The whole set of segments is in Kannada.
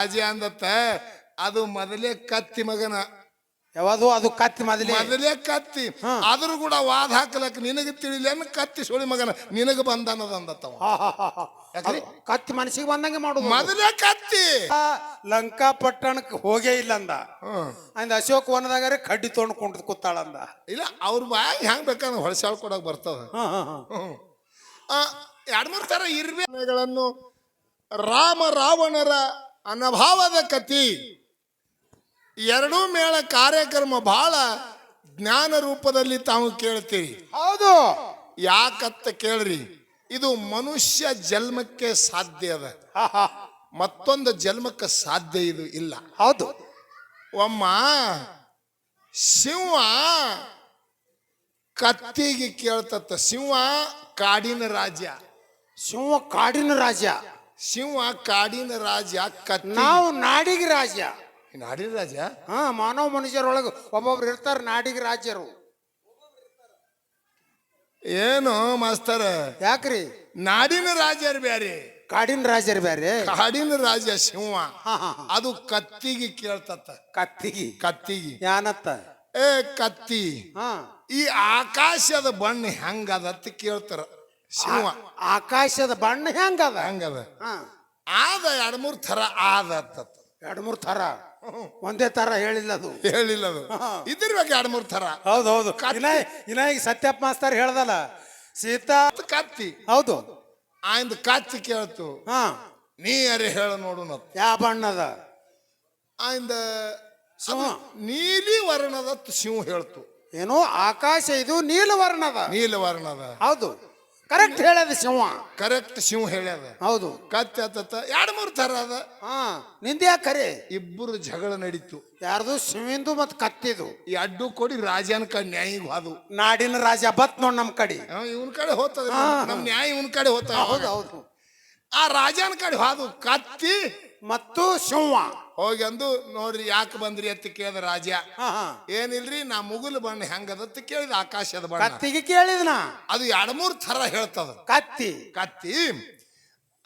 ರಾಜ ಅಂದತ್ತ ಅದು ಮೊದಲೇ ಕತ್ತಿ ಮಗನ. ಯಾವುದು? ಅದು ಕತ್ತಿ ಮೊದಲೇ. ಮೊದಲೇ ಕತ್ತಿ. ಆದ್ರೂ ಕೂಡ ವಾದ ಹಾಕ್ಲಕ್ ನಿನಗೆ ತಿಳಿಲೇನು ಕತ್ತಿ ಸುಳಿ ಮಗನ. ನಿನಗೆ ಬಂದನದ ಅಂದತ್ತವ. ಯಾಕ್ರಿ? ಕತ್ತಿ ಮನಸ್ಸಿಗೆ ಬಂದಂಗೆ ಮಾಡುದು. ಮೊದಲೇ ಕತ್ತಿ. ಲಂಕಾ ಪಟ್ಟಣಕ್ಕೆ ಹೋಗೇ ಇಲ್ಲ ಅಂದ. ಅಂದ ಅಶೋಕ್ ವನದಾಗಾರೆ ಕಡ್ಡಿ ತೊಗೊಂಡು ಕುಂಟ್ ಕೂತಾಳಂದ. ಇಲ್ಲ ಅವ್ರ ಬಾಯಿ ಹೆಂಗ್ ಬೇಕಂದ್ರೆ ಹೊಳಸಾಳ್ ಕೊಡಕ್ ಬರ್ತದ. ಎರಡ್ ಮೂರ್ ತರ ಇರ್ಬೇಗಳನ್ನು ರಾಮ ರಾವಣರ ಅನಭಾವದ ಕತಿ ಎರಡೂ ಮೇಳ ಕಾರ್ಯಕ್ರಮ ಬಹಳ ಜ್ಞಾನ ರೂಪದಲ್ಲಿ ತಾವು ಕೇಳ್ತೀರಿ. ಹೌದು. ಯಾಕತ್ತ ಕೇಳ್ರಿ ಇದು ಮನುಷ್ಯ ಜನ್ಮಕ್ಕೆ ಸಾಧ್ಯ ಅದ. ಮತ್ತೊಂದು ಜನ್ಮಕ್ಕೆ ಸಾಧ್ಯ ಇದು ಇಲ್ಲ. ಹೌದು. ಒಮ್ಮ ಸಿಂಹ ಕತ್ತಿಗೆ ಕೇಳ್ತತ್ತ ಸಿಂಹ ಕಾಡಿನ ರಾಜ ಸಿಂಹ ಕಾಡಿನ ರಾಜ ಸಿಂಹ ಕಾಡಿನ ರಾಜ ಕತ್ತಿ. ನಾವು ನಾಡಿಗೆ ರಾಜ. ನಾಡಿನ ರಾಜ? ಹಾ ಮಾನವ ಮನುಷ್ಯರೊಳಗೆ ಒಬ್ಬೊಬ್ರು ಇರ್ತಾರ ನಾಡಿಗೆ ರಾಜ್ಯರು. ಏನು ಮಾಸ್ತರ? ಯಾಕ್ರಿ? ನಾಡಿನ ರಾಜರು ಬ್ಯಾರೆ. ಕಾಡಿನ ರಾಜರು ಬ್ಯಾರೆ. ಕಾಡಿನ ರಾಜ ಸಿಂಹ. ಅದು ಕತ್ತಿಗೆ ಕೇಳ್ತತ್ತ. ಕತ್ತಿಗೆ. ಕತ್ತಿಗೆ. ಯಾನತ್ತ? ಏ ಕತ್ತಿ ಹಾ. ಈ ಆಕಾಶದ ಬಣ್ಣ ಹೆಂಗದತ್ತ ಕೇಳ್ತಾರ. ಸಿಂಹ. ಆಕಾಶದ ಬಣ್ಣ ಹೆಂಗದ? ಹೆಂಗದ? ಹಾ. ಆದ ಎರಡು ಮೂರು ಥರ ಆದ ಎರಡು ಎರಡ್ ಮೂರ್ ತರ ಒಂದೇ ತರ ಹೇಳಿಲ್ಲ ಅದು. ಹೇಳಿಲ್ಲ ಅದು ಇದ್ರ ಇದಿರ್ಬೇಕು ಎರಡ್ ಮೂರ್ ಥರ. ಹೌದು ಹೌದು. ಇನ್ನ ಇನ್ನ ಈಗ ಸತ್ಯಪ್ಪ ಮಾಸ್ತರ್ ಹೇಳ್ದಲ್ಲ ಸೀತಾ ಮತ್ತ್ ಕತ್ತಿ. ಹೌದು. ಆಯ್ದು ಕತ್ತಿ ಕೇಳ್ತು. ಹಾ. ನೀ ಯಾರೇ ಹೇಳ ನೋಡು ನತ್ ಯಾವ ಬಣ್ಣದ? ಆಯ್ದ ಸಿಂಹ. ನೀಲಿ ವರ್ಣದ ಸಿಂಹ ಹೇಳ್ತು. ಏನು ಆಕಾಶ ಇದು ನೀಲವರ್ಣದ ನೀಲ ವರ್ಣದ. ಹೌದು. ಕರೆಕ್ಟ್ ಹೇಳದ ಸಿಂಹ. ಕರೆಕ್ಟ್ ಸಿಂಹ ಹೇಳ್ಯದ ಹೌದು. ಕತ್ತಿ ಎರಡ್ ಮೂರ್ ಥರ ಅದ. ಹಾ ನಿಂದ್ಯಾ ಕರೆ? ಇಬ್ಬರು ಜಗಳ ನಡೀತು. ಯಾರ್ದು? ಸಿಂಹಿಂದು ಮತ್ ಕತ್ತಿದು. ಈ ಅಡ್ಡು ಕೊಡಿ ರಾಜನ ಕಡೆ ನ್ಯಾಯಿಗೆ ಹಾದು. ನಾಡಿನ ರಾಜ ಬತ್ ನೋಡ್ ನಮ್ ಕಡೆ. ಇವನ್ ಕಡೆ ಹೋತದ ಹಾ. ನಮ್ ನ್ಯಾಯ ಇವನ್ ಕಡೆ ಹೋತ ಹೌದು ಹೌದು. ಆ ರಾಜನ ಕಡೆ ಹಾದು. ಕತ್ತಿ ಮತ್ತು ಸಿಂಹ. ಹೋಗಿ ಅಂದು ನೋಡ್ರಿ ಯಾಕೆ ಬಂದ್ರಿ ಅಂತ ಕೇಳಿದ ರಾಜ ಹಾ ಹಾ. ಏನಿಲ್ರಿ ನಾ ಮುಗುಲ್ ಬಣ್ಣ ಅಂತ ಕೇಳಿದ ಆಕಾಶದ ಬಣ್ಣ. ಕತ್ತಿಗೆ ಕೇಳಿದ್ನ ಅದು ಎರಡ್ ಮೂರ್ ಥರ ಹೇಳ್ತದ ಕತ್ತಿ. ಕತ್ತಿ.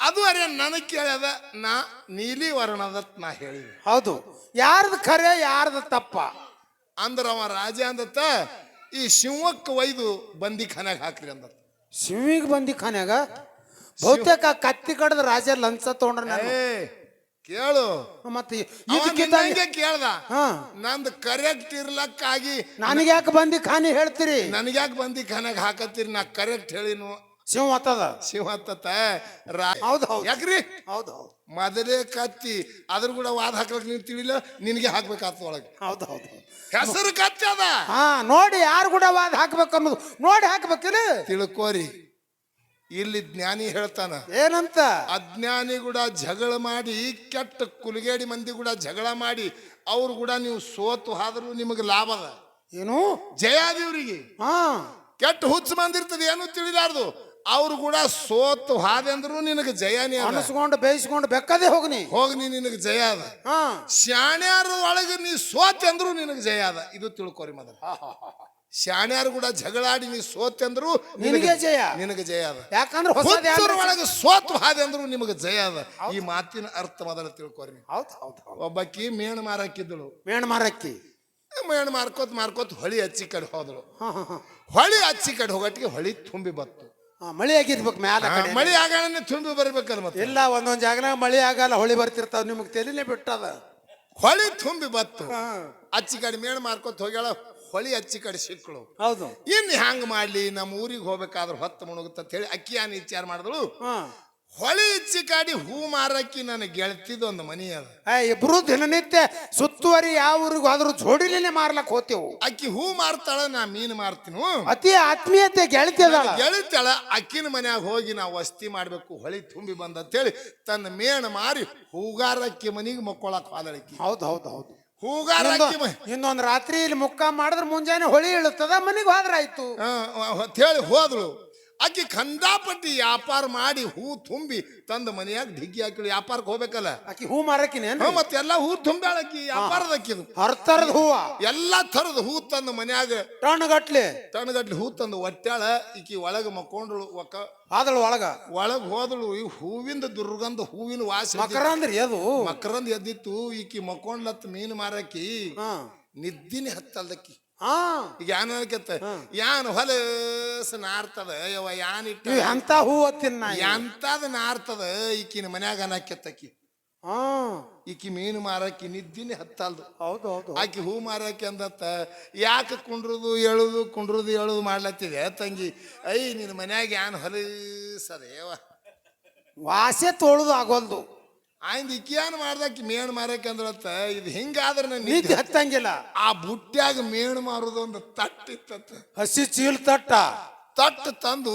ಅದು ಅರೆ ನನಗೆ ಕೇಳದ ನಾ ನೀಲಿ ವರ್ಣದ ನಾ ಹೇಳಿದ. ಹೌದು. ಯಾರ್ದು ಖರೆ ಯಾರ್ದು ತಪ್ಪ. ಅಂದ್ರ ಅವ ರಾಜ ಅಂದತ್ತ ಈ ಸಿಂಹಕ್ಕೆ ಒಯ್ದು ಬಂದಿ ಖಾನ್ಯಾಗ ಹಾಕ್ರಿ ಅಂದ ಸಿಂಹಿಗೆ ಬಂದಿ ಖಾನ್ಯಾಗ? ಬಹುತೇಕ ಕತ್ತಿ ಕಡದ ರಾಜ ಲಂಚ ತಗೊಂಡ್ರೆ ಕೇಳು. ಮತ್ತೆ ಇದಕ್ಕೆ ಕೇಳ್ದ. ಹಾ. ನಂದು ಕರೆಕ್ಟ್ ಇರ್ಲಕ್ಕಾಗಿ ನನಗೆ ಯಾಕೆ ಬಂದಿ ಖಾನಿ ಹೇಳ್ತೀರಿ? ನನಗ್ಯಾಕೆ ಬಂದಿ ಖಾನಾಗ ಹಾಕತ್ತೀರಿ? ನಾ ಕರೆಕ್ಟ್ ಹೇಳಿನು. ಶಿವ ಹತ್ತತ್ತ ರಾ- ಹೌದು ಹೌದು. ಯಾಕ್ರಿ? ಹೌದು ಹೌದು. ಮೊದಲೇ ಕತ್ತಿ ಅದ್ರ ಕೂಡ ವಾದ ಹಾಕ್ಲಕ್ ನೀನ್ ತಿಳಿಲ್ಲ ನಿನಗೆ ಹಾಕ್ಬೇಕಾಗ್ತ ಒಳಗೆ. ಹೌದು ಹೌದು. ಹೆಸರು ಕತ್ತಿ ಅದ. ಹಾ ನೋಡಿ ಯಾರು ಕೂಡ ವಾದ ಹಾಕ್ಬೇಕು ಅನ್ನೋದು ನೋಡಿ ಹಾಕ್ಬೇಕಿಲ್ಲ? ತಿಳ್ಕೋರಿ. ಇಲ್ಲಿ ಜ್ಞಾನಿ ಹೇಳ್ತಾನ ಏನಂತ? ಅಜ್ಞಾನಿ ಕೂಡ ಜಗಳ ಮಾಡಿ ಕೆಟ್ಟ ಕುಲಗೇಡಿ ಮಂದಿ ಕೂಡ ಜಗಳ ಮಾಡಿ ಅವ್ರು ಕೂಡ ನೀವು ಸೋತು ಆದ್ರೂ ನಿಮಗೆ ಲಾಭ ಅದ. ಏನು? ಜಯ ದೇವ್ರಿಗೆ ಹಾ. ಕೆಟ್ಟ ಹುಚ್ಚು ಬಂದಿರ್ತದೆ ಏನು ತಿಳಿಲಾರ್ದು? ಅವ್ರು ಕೂಡ ಸೋತು ಹಾದೆ ಅಂದ್ರು ನಿನಗೆ ಜಯನೇ ಅನಿಸ್ಕೊಂಡು ಬೇಯಿಸ್ಕೊಂಡು ಬೆಕ್ಕದೇ ಹೋಗ್ನಿ ಹೋಗ್ನಿ ನಿನಗೆ ಜಯ ಅದ. ಹಾ. ಶಾಣ್ಯಾರ ಒಳಗೆ ನೀ ಸೋತ್ ಅಂದ್ರು ನಿನಗೆ ಜಯ ಅದ. ಇದು ತಿಳ್ಕೊರಿ ಮೊದಲು. ಶಾಣ್ಯಾರು ಕೂಡ ಜಗಳಾಡಿ ನೀ ಸೋತೆ ಅಂದ್ರು ನಿನಗೆ ಜಯ. ನಿನಗೆ ಜಯ ಅದ. ಯಾಕಂದ್ರೆ ಒಳಗೆ ಸೋತು ಹಾದೆ ಅಂದ್ರು ನಿಮಗೆ ಜಯ ಅದ. ಈ ಮಾತಿನ ಅರ್ಥ ಮೊದಲ ತಿಳ್ಕೊರಿ ಒಬ್ಬಕ್ಕಿ ಹೌದು ಹೌದು ಹೌದು. ಒಬ್ಬಾಕಿ ಮೇಣ ಮಾರಕ್ಕಿದ್ದಳು. ಮೇಣ ಮಾರಕ್ಕಿ. ಮೇಣ ಮಾರ್ಕೋತ್ ಮಾರ್ಕೋತ್ ಹೊಳಿ ಹಚ್ಚಿ ಕಡೆ ಹೋದಳು. ಹೊಳಿ ಹಚ್ಚಿ ಕಡೆ ಹೋಗಟ್ಟಿಗೆ ಹೊಳಿ ತುಂಬಿ ಬತ್ತು. ಮಳೆ ಆಗಿರ್ಬೇಕು ಮ್ಯಾಲ ಮಳೆ ಆಗಾಣನೆ ತುಂಬಿ ಬರ್ಬೇಕಲ್ಲ ಮತ್ತೆ. ಇಲ್ಲ ಒಂದೊಂದು ಜಾಗನಾಗ ಮಳಿ ಆಗಲ್ಲ ಹೊಳಿ ಬರ್ತಿರ್ತಾವ ನಿಮಗೆ ತೆಲಿನೇ ಬಿಟ್ಟದ. ಹೊಳಿ ತುಂಬಿ ಬತ್ತು. ಅಚ್ಚಿ ಕಡೆ ಮೇಣ ಮಾರ್ಕೋತ್ ಹೋಗ್ಯಾಳ ಹೊಳಿ ಹಚ್ಚಿ ಕಡೆ ಸಿಕ್ಕಳು. ಹೌದು. ಇನ್ ಹ್ಯಾಂಗ ಮಾಡ್ಲಿ? ನಮ್ಮ ಊರಿಗೆ ಹೋಗ್ಬೇಕಾದ್ರೆ ಹೊತ್ತು ಮುಣುಗುತ್ತ ಅಂತ ಹೇಳಿ ಅಕ್ಕಿ ಆನೆ ವಿಚಾರ ಮಾಡಿದಳು. ಹೊಳಿ ಹಚ್ಚಿ ಕಾಡಿ ಹೂ ಮಾರಕ್ಕಿ ನನ್ನ ಗೆಳತಿದ ಒಂದು ಮನಿ ಅದ. ಇಬ್ರು ದಿನನಿತ್ಯ ಸುತ್ತುವರಿ ಯಾವ ಊರಿಗೆ ಹೋದ್ರು ಜೋಡಿಲೇ ಮಾರ್ಲಕ್ ಹೋತೇವು ಅಕ್ಕಿ ಹೂ ಮಾರ್ತಾಳ ನಾ ಮೀನು ಮಾರ್ತೀನು. ಅತಿ ಆತ್ಮೀಯತೆ ಗೆಳತಿ ಅದ ಗೆಳತಾಳ ಅಕ್ಕಿನ ಮನ್ಯಾಗ ಹೋಗಿ ನಾ ವಸ್ತಿ ಮಾಡ್ಬೇಕು ಹೊಳಿ ತುಂಬಿ ಬಂದ ಅಂತೇಳಿ ತನ್ನ ಮೇಣ ಮಾರಿ ಹೂಗಾರಕ್ಕಿ ಮನಿಗೆ ಮಕ್ಕೊಳಕ್ ಹೋದಳಕ್ಕಿ ಹೌದು ಹೌದು ಹೌದು. ಹೂಗಾರಕ್ಕಿ ಮ ಇನ್ನೊಂದ್ ರಾತ್ರಿ ಇಲ್ಲಿ ಮುಕ್ಕ ಮಾಡಿದ್ರೆ ಮುಂಜಾನೆ ಹೊಳಿ ಇಳುತ್ತದ ಮನೆಗೆ ಹೋದ್ರಾಯ್ತು ಆ, ಅಂತ ಹೇಳಿ ಹೋದಳು. ಆಕಿ ಖಂಡಾಪಟ್ಟಿ ವ್ಯಾಪಾರ ಮಾಡಿ ಹೂ ತುಂಬಿ ತಂದ ಮನೆಯಾಗ ಢಿಗ್ಗಿ ಹಾಕಿ ವ್ಯಾಪಾರಕ್ಕೆ ಹೋಗ್ಬೇಕಲ್ಲ? ಆಕಿ ಹೂ ಮಾರಕಿನ ಹಾ ಮತ್ತೆ ಎಲ್ಲ ಹೂ ತುಂಬ್ಯಾಳ ಆಕಿ ವ್ಯಾಪಾರದಕ್ಕಿದು. ಹರ್ತರದ ಹೂವ? ಎಲ್ಲಾ ಥರದ ಹೂ ತಂದ ಮನ್ಯಾಗ. ಟಣ್ಣಗಟ್ಲೆ ಟಣಗಟ್ಲಿ ಹೂ ತಂದು ಒಟ್ಟಾಳ ಈಕಿ ಒಳಗ ಮಕ್ಕೊಂಡಳು ಒಕ್ಕ. ಆದಳು ಒಳಗ? ಒಳಗ್ ಹೋದಳು ಈ ಹೂವಿಂದ ದುರ್ಗಂಧ ಹೂವಿನ ವಾಸ ಮಕರ ಅಂದ್ರೆ ಅದು? ಮಕರಂದ್ ಎದ್ದಿತ್ತು ಈಕಿ ಮಕ್ಕೊಂಡ್ಲತ್ ಮೀನು ಮಾರಕಿ ನಿದ್ದಿನ ನಿದ್ದಿನೇ ಹತ್ತಲ್ದಕ್ಕಿ. ಹಾ ಈಗ ಯಾನ್ ಹೊಲಸ ನಾರ್ತದ ಯವ್ವ ಯಾನ್ ಇಟ್ಟ? ಎಂತ ಹೂ ತಿನ್ನ ಎಂತದ ನಾರ್ತದ ಈಕಿನ ಮನ್ಯಾಗ ಅನ್ನಕ್ಕೆತ್ತಕ್ಕಿ ಹಾ. ಈಕಿ ಮೀನು ಮಾರಕ್ಕೆ ನಿದ್ದಿನೇ ಹತ್ತಲ್ದು. ಹೌದು ಹೌದು ಆಕಿ ಹೂ ಮಾರಕ್ಕೆ ಅಂದತ್ತ ಯಾಕೆ ಕುಂಡ್ರದು ಎಳುದು ಕುಂಡ್ರದು ಎಳುದು ಮಾಡ್ಲತ್ತಿದೆ ತಂಗಿ? ಐ ನಿನ್ನ ಮನ್ಯಾಗ ಯಾನ್ ಹೊಲಸದೇವ ವಾಸೆ ತೋಳದು ಆಗೋಲ್ದು. ಆಯ್ದು ಈಕಿ ಮಾಡ್ದಕ್ಕೆ ಮಾಡ್ದಾಕಿ ಮೇಣ್ ಮಾರಕ್ಕೆ ಅಂದ್ರತ್ತ ಇದು ಹಿಂಗಾದ್ರೆ ನನ್ನ ನಿದ್ದೆ ಹತ್ತಂಗಿಲ್ಲ. ಆ ಬುಟ್ಟ್ಯಾಗ ಮೇಣ್ ಮಾರೋದು ಒಂದು ತಟ್ಟಿತ್ತತ್ತ ಹಸಿ ಚೀಲ್ ತಟ್ಟ. ತಟ್ಟು ತಂದು